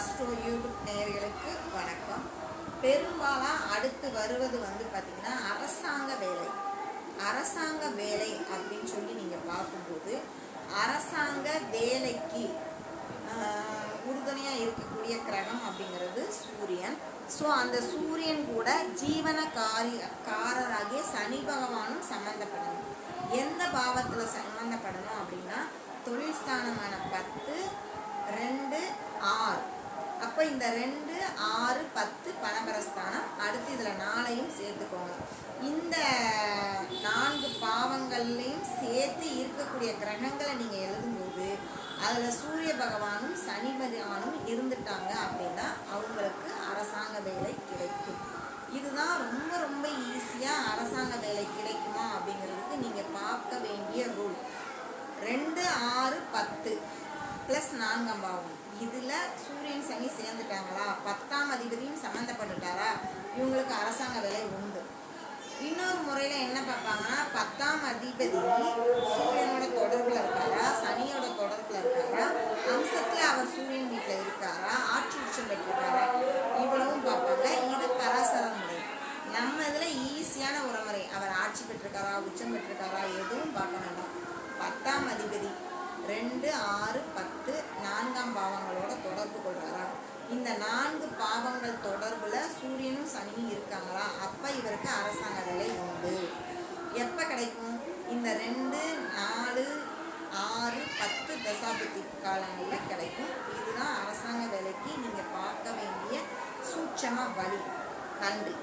Astro YouTube நேயர்களுக்கு வணக்கம். பெரும்பாலாக அடுத்து வருவது வந்து பார்த்திங்கன்னா அரசாங்க வேலை. அரசாங்க வேலை அப்படின்னு சொல்லி நீங்கள் பார்க்கும்போது அரசாங்க வேலைக்கு உறுதுணையாக இருக்கக்கூடிய கிரகம் அப்படிங்கிறது சூரியன். ஸோ அந்த சூரியன் கூட ஜீவன காரி காரராகிய சனி பகவானும் சம்மந்தப்படணும் எந்த பாவத்தில் சம்மந்தப்படணும் அப்படின்னா தொழில் ஸ்தானமான பத்து ரெண்டு அப்போ இந்த ரெண்டு ஆறு பத்து பணபரஸ்தானம் அடுத்து இதில் நாளையும் சேர்த்துக்கோங்க. இந்த நான்கு பாவங்கள்லையும் சேர்த்து இருக்கக்கூடிய கிரகங்களை நீங்கள் எழுதும்போது அதில் சூரிய பகவானும் சனி பகவானும் இருந்துட்டாங்க அப்படின்னா அவங்களுக்கு அரசாங்க வேலை கிடைக்கும். இதுதான் ரொம்ப ரொம்ப ஈஸியாக அரசாங்க வேலை கிடைக்குமா அப்படிங்கிறதுக்கு நீங்கள் பார்க்க வேண்டிய ரூல். ரெண்டு ஆறு பத்து. நான்காம் பாவம் இதில் சூரியன் சனி சேர்ந்துட்டாங்களா? பத்தாம் அதிபதியும் சம்மந்தப்பட்டுட்டாரா இவங்களுக்கு அரசாங்க வேலை உண்டு. இன்னொரு முறையில் என்ன பார்ப்பாங்கன்னா பத்தாம் அதிபதி சூரியனோட தொடர்பில் இருக்காரா? சனியோட தொடர்பில் இருக்காரா? அம்சத்தில் அவர் சூரியன் வீட்டில் இருக்காரா? ஆட்சி உச்சம் பெற்றிருக்காரா? இவ்வளவும் பார்ப்பாங்க. இது பராசர முறை. நம்ம இதில் ஈஸியான உறமுறை அவர் ஆட்சி பெற்றிருக்காரா? உச்சம் பெற்றிருக்காரா? எதுவும் பார்க்க வேண்டாம். பத்தாம் அதிபதி ரெண்டு ஆறு பத்து. நான்காம் பாவங்களோட தொடர்பு கொள்றாரா இந்த நான்கு பாவங்கள் தொடர்புல சூரியனும் சனியும் இருக்காங்களா அப்ப இவருக்கு அரசாங்க வேலை உண்டு. எப்ப கிடைக்கும்? இந்த ரெண்டு நாலு ஆறு பத்து தசாபதி காலங்களில் கிடைக்கும். இதுதான் அரசாங்க வேலைக்கு நீங்கள் பார்க்க வேண்டிய சூட்சமாக வழி. நன்றி.